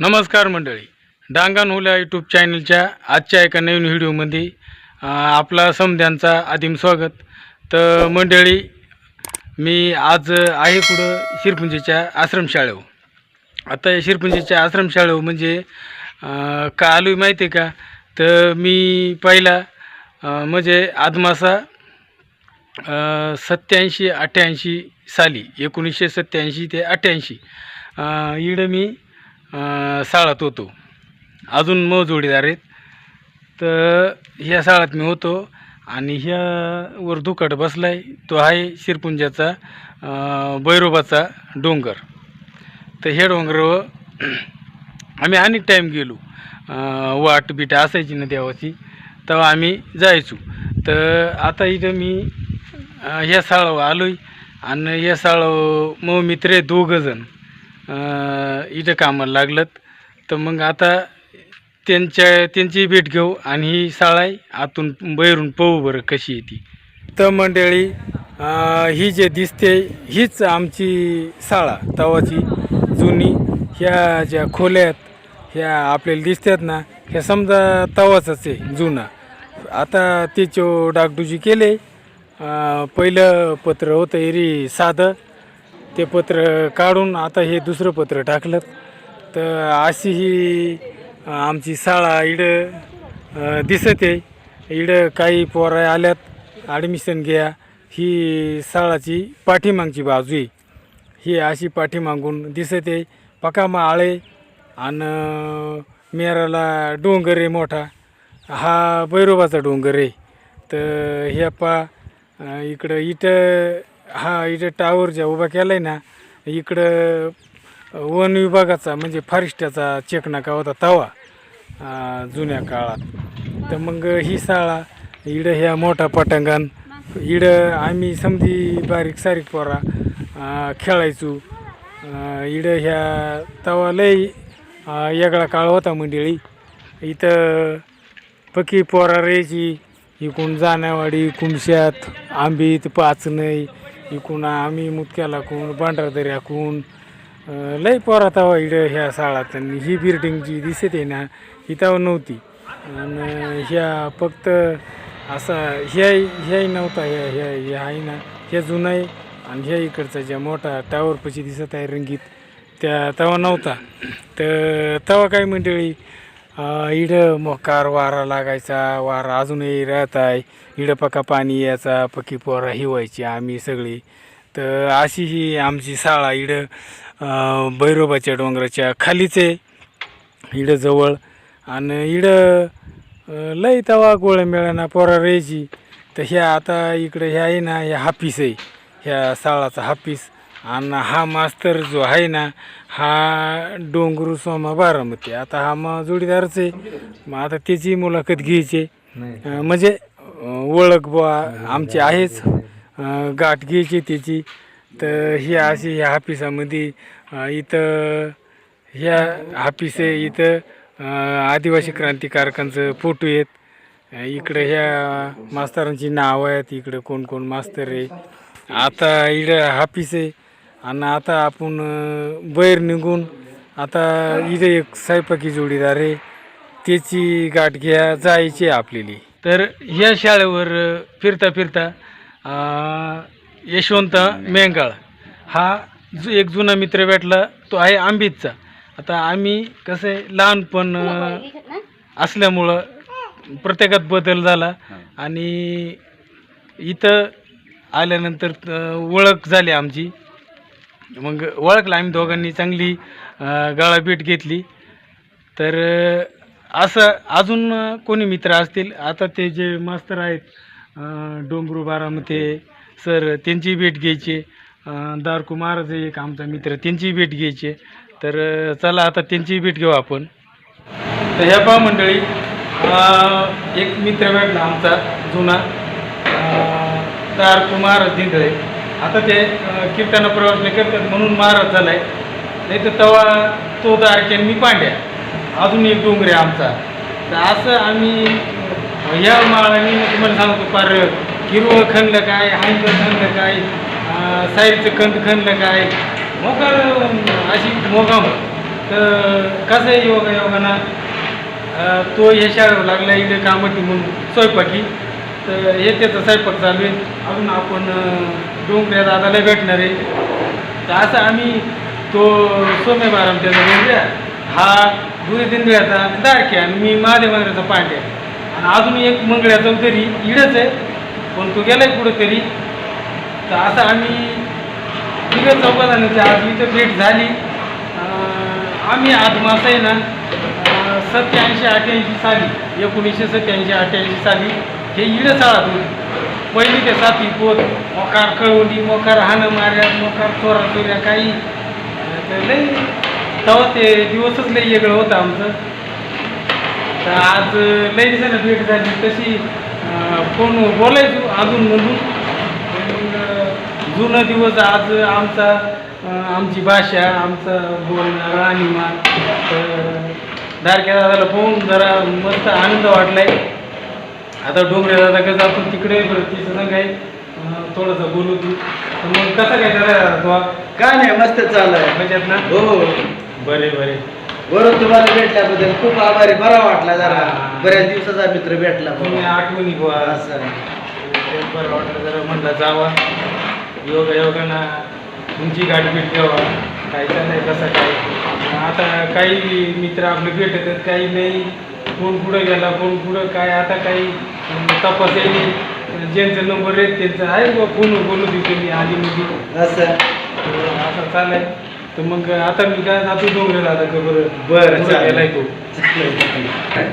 नमस्कार मंडळी. डांगण हुल्या यूट्यूब चॅनलच्या आजच्या एका नवीन व्हिडिओमध्ये आपला समध्यांचा आदिम स्वागत. तर मंडळी मी आज आहे पुढं शिरपुंजीच्या आश्रमशाळेवर. आता या शिरपुंजीच्या आश्रमशाळेवर म्हणजे का आलो आहे माहिती आहे का? तर मी पहिला म्हणजे आदमासा सत्याऐंशी अठ्ठ्याऐंशी साली एकोणीसशे सत्याऐंशी ते अठ्ठ्याऐंशी इडं मी साळात शाळात होतो. अजून मग जोडीदार आहेत. तर ह्या साळात मी होतो आणि ह्या वर दुकट आहे तो आहे शिरपुंजाचा बैरोबाचा भैरोबाचा डोंगर. तर ह्या डोंगरावर आम्ही अनेक टाईम गेलो. वाट बिट असायची ना देवाची तेव्हा आम्ही जायचो. तर आता इथं मी ह्या साळावर आलो आहे आणि या साळावर मग मित्र आहे दोघंजण इथं कामाला लागलं तर मग आता त्यांच्या त्यांची भेट घेऊ आणि ही शाळा आहे आतून बाहेरून पाहू बरं कशी येते तर मंडळी ही जे दिसते हीच आमची शाळा तवाची जुनी. ह्या ज्या खोल्यात ह्या आपल्याला दिसतात ना ह्या समजा तवाचंच आहे जुना. आता त्याचं डागडुजी केले. पहिलं पत्र होतं एरी साधं. ते पत्र काढून आता हे दुसरं पत्र टाकलं. तर अशी ही आमची शाळा इडं दिसत. आहे इडं काही पोरं आल्यात ॲडमिशन घ्या. ही शाळाची पाठीमागची बाजू आहे. ही अशी पाठीमागून दिसत. आहे पकामा आळे आणि मेराला डोंगर आहे मोठा. हा भैरोबाचा डोंगर आहे. तर ह्या पा इकडं इथं हा इथे टावर ज्या उभा केला आहे ना इकडं वन विभागाचा म्हणजे फॉरेस्टाचा चेक नाका होता तवा जुन्या काळात. तर मग ही शाळा इडं ह्या मोठा पटांगण इडं आम्ही समधी बारीक सारीक पोरा खेळायचो. इडं ह्या तवा लय अं, वेगळा काळ होता मंडळी. इथं पकी पोरा राहायची इकून जाण्यावाडी कुमश्यात आंबीत पाचनई इकून आम्ही मुतक्याला कोण भांडारदऱ्या कोण लई लय तवा इडं ह्या साळात. आणि ही बिल्डिंग जी दिसत आहे ना ही तेव्हा नव्हती. आणि ह्या फक्त असा ह्या ह्याही नव्हता ह्या ह्या ह्या आहे ना ह्या जुना आहे. आणि ह्या इकडचा ज्या मोठा टावरपशी दिसत आहे रंगीत त्या तवा नव्हता. तर तवा काय मंडळी इडं मोकार वारा लागायचा वारा अजूनही राहत आहे इडं पका पाणी यायचा पकी पोरा हिवायची आम्ही सगळी. तर अशी ही आमची शाळा इडं बैरोबाच्या भैरोबाच्या डोंगराच्या खालीच आहे. इडं जवळ. आणि इडं लई तवा गोळ्या मिळाना पोरा राहायची तर ह्या आता इकडं ह्या आहे ना ह्या हापीस आहे. ह्या शाळाचा हापीस. आणि हा मास्तर जो आहे ना हा डोंगरू सोमा बारामती. आता हा मग जोडीदारच आहे. मग आता त्याची मुलाखत घ्यायची. अं, म्हणजे अं, ओळख बुवा आमची आहेच. अं, गाठ घ्यायची त्याची. तर ही अशी ह्या हापिसामध्ये अं, इथं ह्या हापिस आहे इथं अं, आदिवासी क्रांतिकारकांचं फोटो आहेत. इकडं ह्या मास्तरांची नावं आहेत. इकडं कोण कोण मास्तर आहे. आता इकडं हापिस आहे. आणि आता आपण अं, बाहेर निघून आता इथे एक स्वयंपाकी जोडीदार आहे. त्याची गाठ घ्या जायची आहे आपल्याली. तर ह्या शाळेवर फिरता फिरता यशवंत मेंगाळ हा जो एक जुना मित्र भेटला तो आहे आंबीतचा आता आम्ही कसं आहे लहानपण असल्यामुळं प्रत्येकात बदल झाला आणि इथं आल्यानंतर ओळख झाली आमची. मग ओळखलं आम्ही दोघांनी चांगली अं, गाळाभेट घेतली. तर असं अजून कोणी मित्र असतील? आता ते जे मास्तर आहेत डोंगरू बारामते सर त्यांची भेट घ्यायची. अं, दारकू महाराज एक आमचा मित्र त्यांची भेट घ्यायची. तर चला आता त्यांची भेट घेऊ आपण. तर ह्या पहा मंडळी एक मित्र भेटला आमचा जुना. दारकू महाराज दिंडळे. आता ते कीर्तना प्रवास नाही करतात म्हणून महाराज झालाय. नाही तर तेव्हा तो दारकेन मी पांड्या. अजून एक डोंगर आहे आमचा. तर असं आम्ही या माळाने तुम्हाला सांगतो पार हिरवं खणलं काय हांग खणलं काय साईडचं कंद खणलं काय मोकार अशी मोगाम तर कसं आहे योगा योगाना तो हे शाळेवर लागला इकडे कामटी म्हणून स्वयंपाकी. तर हे त्याचा स्वयंपाक चालू आहे. अजून आपण डोंगऱ्या दादाला भेटणार आहे. तर असं आम्ही तो सोमे बाराम त्याचा डोंगऱ्या हा गुरे दिंडव्याचा दाडक्या आणि मी महादेव मंदिराचा पांड्या. आणि अजून एक मंगळ्याचा तरी इडच आहे. पण तो गेलाय कुठंतरी. तर असं आम्ही तिघं चौघा जणांची आज इथं भेट झाली. आम्ही आज मासा आहे ना सत्याऐंशी अठ्ठ्याऐंशी साली एकोणीसशे सत्याऐंशी अठ्ठ्याऐंशी साली हे इडच चाळत पहिली ते सातवी पोत मोकार कळवंडी मोकार हाणं मार्या मोकार चोरा चोऱ्या काही. तर लई तेव्हा ते दिवसच लई वेगळं होतं आमचं. तर आज लई दिवसानं भेट झाली तशी फोन बोलायचो अजून म्हणून जुनं दिवस आज आमचा आमची भाषा आमचं बोलणं राहणीमान तर दारक्या दादाला पाहून जरा मस्त आनंद वाटलाय. आता डोंगरे दादा कसं आपण तिकडे तिचं सांग काय अं, थोडंसं बोलू तू. तर मग कसं काय जरा तो? काय नाही मस्त चालू आहे मजात ना? हो बरे बरे. बरोबर तुम्हाला भेटल्याबद्दल खूप आभारी. बरा वाटला जरा. हा. बऱ्याच दिवसाचा मित्र भेटला तुम्ही बुवा. आठवणी बुवा. असं बरं वाटलं जरा म्हणलं जावा. योगा योगाना तुमची गाडी भेट घ्यावा काय चाललंय कसं काय. आता काही मित्र आपले भेटत काही नाही. कोण कुठं गेला कोण कुठं काय आता काही तपास आहे नाही. ज्यांचा नंबर आहे त्यांचा आहे बुवा फोन बोलू दे तुम्ही आधी मध्ये असं असं चाललंय. तर मग आता मी काय जातो डोंगरे दादा का बरं? बरं, चालेल. तो?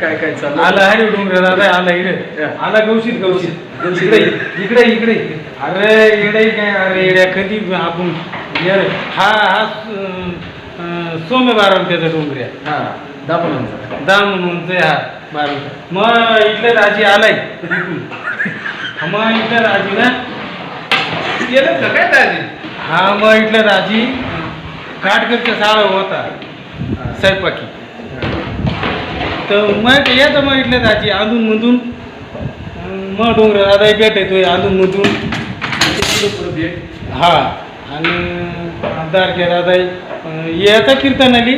काय काय चालू आला अरे डोंगरे दादा आला इकडे. आला गवशीत गवशीत. इकडे इकडे इकडे. अरे इकडे काय? अरे इड्या कधी आपण. हा हा सोमे बाराम त्याचा डोंगऱ्या. हा. दाखव दाम म्हणून हा बाराम मग इथलं राजी आलाय. मग इथलं राजी ना का काय राजी हा मग इथलं राजी काटकरच्या साळ होता स्वयंपाकी. तर मग येतं मग इथलं राजी अधून मधून. मग डोंगर दादा भेट येतोय अधून मधून. हा आणि दारक्या दादा येता कीर्तन आली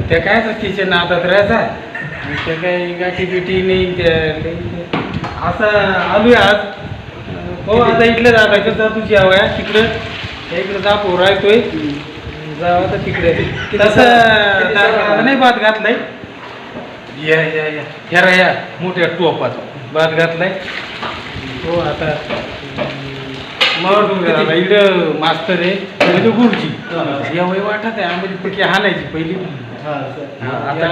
त्या काय तिच्या नादात राहायचा आणि त्या काही गाठी बिठी नाही त्या असं आलोय आज. हो आता इथलं दादाचं जा तुझी हवा तिकडं त्या इकडं जा पोरा येतोय जाऊ आता तिकडे. तसं नाही बात घातलाय. या या या. ह्या या. मोठ्या टोपात बात घातलाय. हो आता. मग इकडं मास्तर आहे. गुरुजी. या वय वाटत आहे. आम्हाला पैकी हाणायची पहिली. आता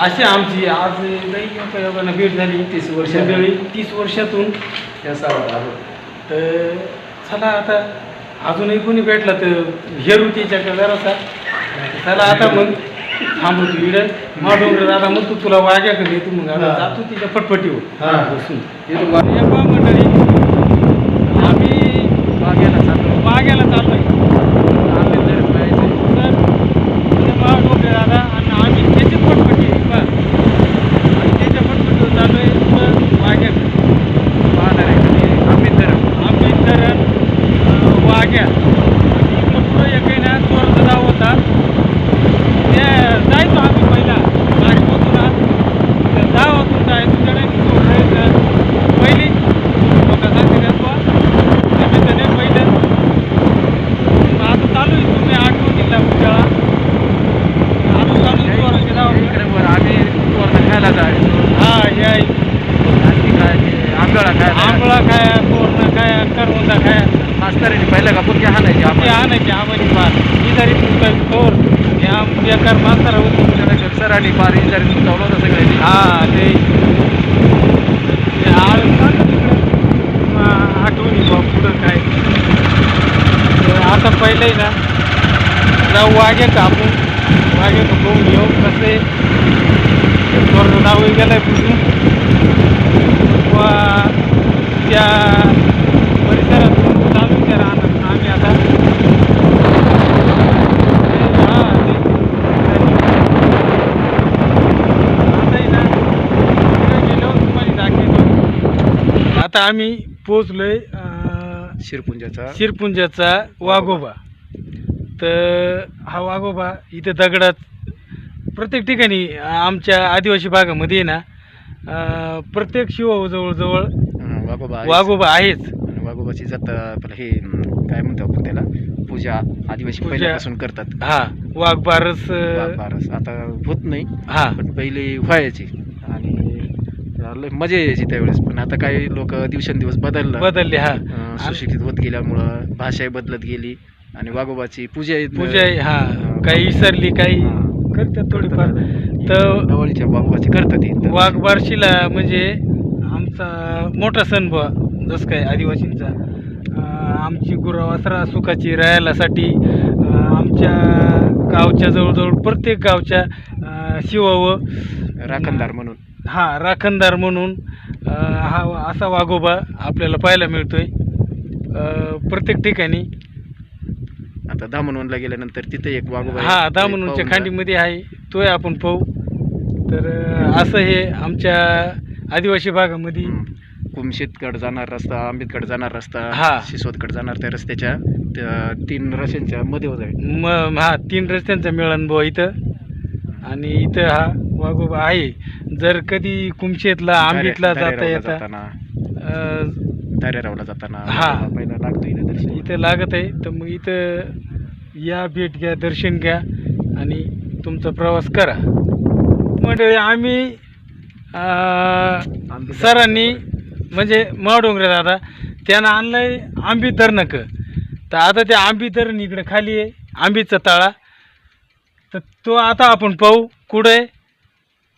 अशी आमची आज लई योगायोगानं भेट झाली तीस वर्ष मंडळी तीस वर्षातून या तर चला आता अजूनही कोणी भेटला तर हेरू त्याच्याकडे जरासा चला आता मग थांबू तू इकडं. मग डोंगर दादा मग तू तुला वाग्याकडे तू? मग आता. जातो तिच्या फटफटीवर. बसून. हे मंडळी आम्ही वाघ्याला चाललो वाघ्याला चाललोय आम्ही जर पाहिजे तर म्हणजे मग डोंगर दादा आणि आम्ही त्याची फटफटी बस आणि त्याच्या फटफटीवर चाललोय तर वाघ्याकडे पाहणार आहे आम्ही धरण आम्ही धरण अं, वाघ्या आणि इकडं पुढं एक आहे ना चोरचा गाव होता ते जायचो आम्ही पहिला गाडी पोचून त्या गावातून जायचो त्याने सोडायचं पहिली लोक सांगते त्या त्याने पहिलं मग आता चालू आहे तुम्ही आठवण दिला उद्याला आता चालू आहे चोराच्या गावाकडे आम्ही वरण खायला जायचो हा या आणखी काय आंबळा काय आंबळा काय कोरणा काय करवंदा काय मास्तरांनी पहिलं का? हाणायची ते आम्हाला आणायचे आम्हाला पार इजारी पुस्तक थोर. या बेकार मास्तर होती सरांनी पार इंजारी चावलं होतं सगळ्यांनी. हा ते आठवणी बा पुढं काय. आता पहिलंही ना जाऊ वागे का आपण? वागे का बघून येऊ कसे? नाव गेलाय पुढून वा त्या परिसरातून चालू त्या राहणार आम्ही आता ते- हा, ते- आता आहे ना, तिकडे गेलो तुम्हाला दाखवतो. आता आम्ही पोचलोय अं, शिरपुंजाचा. शिरपुंजाचा वाघोबा. तर हा वाघोबा इथं दगडात प्रत्येक ठिकाणी अं, आमच्या आदिवासी भागामध्ये आहे ना अं, प्रत्येक शिव जवळजवळ हं, वाघोबा आहेच. वाघोबा आहेच. आणि वाघोबाची जात आपलं हे काय म्हणतो आपण त्याला? पूजा आदिवासी पूजा. पहिल्यापासून करतात. हा वाघ बारस वाघ बारस. आता होत नाही हा. पण पहिले व्हायची. आणि लय मजा यायची त्यावेळेस पण. आता काही लोक दिवसेंदिवस बदललं. बदलले हा. अं, सुशिक्षित होत गेल्यामुळं भाषाही बदलत गेली आणि वाघोबाची पूजा पूजा आहे, हा. काही विसरली काही करतात थोडीफार. तर जवळच्या वाघोबाची करतात. तर वाघ बारशीला म्हणजे आमचा मोठा सण बुवा जसं काय आदिवासींचा. अं, आमची गुरावासरा सुखाची राहायलासाठी अं, आमच्या गावच्या जवळजवळ प्रत्येक गावच्या अं, शिवावं. राखणदार म्हणून. हा राखणदार म्हणून हा असा वाघोबा आपल्याला पाहायला मिळतोय. प्रत्येक ठिकाणी. आता दामणवनला गेल्यानंतर तिथे एक वाघोबा. हा पाहून खांडीमध्ये आहे. तोय आपण पाहू. तर असं हे आमच्या आदिवासी भागामध्ये. कुमशीतकडे जाणार रस्ता आंबेडकडे जाणार रस्ता हा. शिसवतकडे जाणार त्या रस्त्याच्या त्या तीन रस्त्यांच्या मध्ये म हा तीन रस्त्यांचा मिळन बुवा इथं. आणि इथं हा वाघोबा आहे. जर कधी कुमशेतला आंबीतला जाता येता दारेरावला जाताना हा. पहिला लागतो इथे दर्शन इथं लागत आहे. तर मग इथं या भेट घ्या दर्शन घ्या आणि तुमचा प्रवास करा. मंडळी आम्ही सरांनी म्हणजे माडोंगरे दादा त्यानं आणलंय आंबी धरणक तर आता ते आंबी धरण इकडे खाली आहे आंबीचा तळा. तर तो आता आपण पाहू कुठं आहे.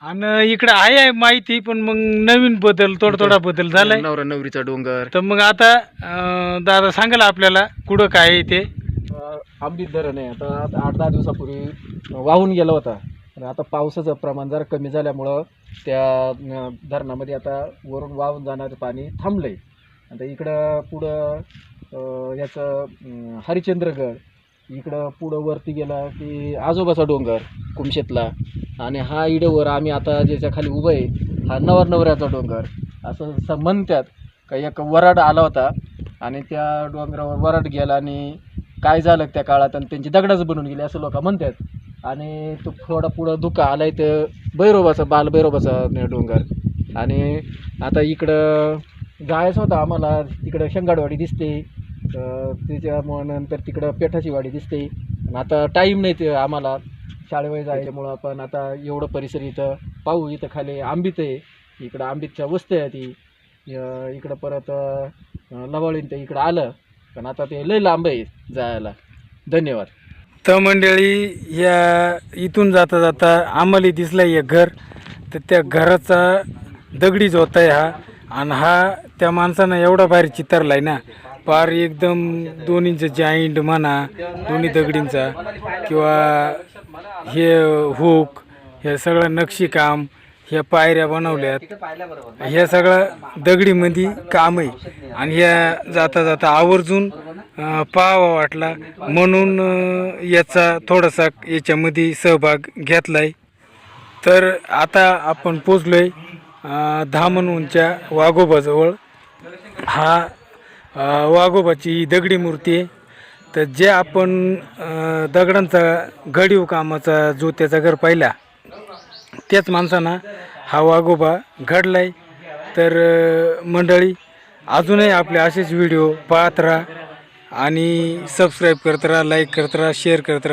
आणि इकडे आहे माहिती पण मग नवीन बदल थोडा थोडा बदल झालाय. नवरा नवरीचा डोंगर. तर मग आता अं, दादा सांगाल आपल्याला कुठं काय आहे ते? आंबीत धरण आहे. आता आता आठ दहा दिवसापूर्वी वाहून गेला होता. आणि आता पावसाचं प्रमाण जरा कमी झाल्यामुळं त्या अं, धरणामध्ये आता वरून वाहून जाणारं पाणी थांबलं आहे आता इकडं पुढं अं, याचं अं, हरिश्चंद्रगड इकडं पुढं वरती गेला की आजोबाचा डोंगर कुमशेतला. आणि हा इडवर आम्ही आता ज्याच्या खाली उभं आहे हा नवर नवऱ्याचा डोंगर. असं स म्हणतात का एक वराड आला होता आणि त्या डोंगरावर वराड गेला आणि काय झालं त्या काळात आणि त्यांची दगडाच बनून गेली असं लोक म्हणतात. आणि तो थोडा पुढं धुका आहे तर भैरोबाचा बालभैरोबाचा डोंगर. आणि आता इकडं जायचं होतं आम्हाला तिकडं शेंगाडवाडी दिसते. त्याच्यामुळं नंतर तिकडं पेठाची वाडी दिसते. आणि आता टाईम नाही ते आम्हाला. शाळेवर जायच्यामुळं आपण आता एवढं परिसर इथं पाहू इथं खाली आंबीत आहे. इकडं आंबीतच्या वस्ती आहे ती इकडं परत लवाळीन ते इकडं आलं. पण आता ते लय लांब आहे जायला. धन्यवाद. तर मंडळी या इथून जाता जाता आम्हाला दिसलं एक घर. तर त्या घराचा दगडी जोत आहे हा. आणि हा त्या माणसानं एवढा भारी चितारलाय ना. पार एकदम दोन इंच जॉईंट म्हणा दोन्ही दगडींचा. किंवा हे हुक हे सगळं नक्षीकाम ह्या पायऱ्या बनवल्यात. ह्या सगळं दगडीमध्ये काम आहे. आणि ह्या जाता जाता आवर्जून पाहावा वाटला. म्हणून याचा थोडासा याच्यामध्ये सहभाग घेतलाय. तर आता आपण पोचलोय अं, धामणहूनच्या वाघोबाजवळ. हा वाघोबाची ही दगडी मूर्ती आहे. तर जे आपण दगडांचा घडीव कामाचा जो त्याचा घर पाहिला त्याच माणसानं हा वाघोबा घडलाय. तर मंडळी अजूनही आपले असेच व्हिडिओ पाहत राहा आणि सबस्क्राईब करत राहा लाईक करत राहा शेअर करत राहा.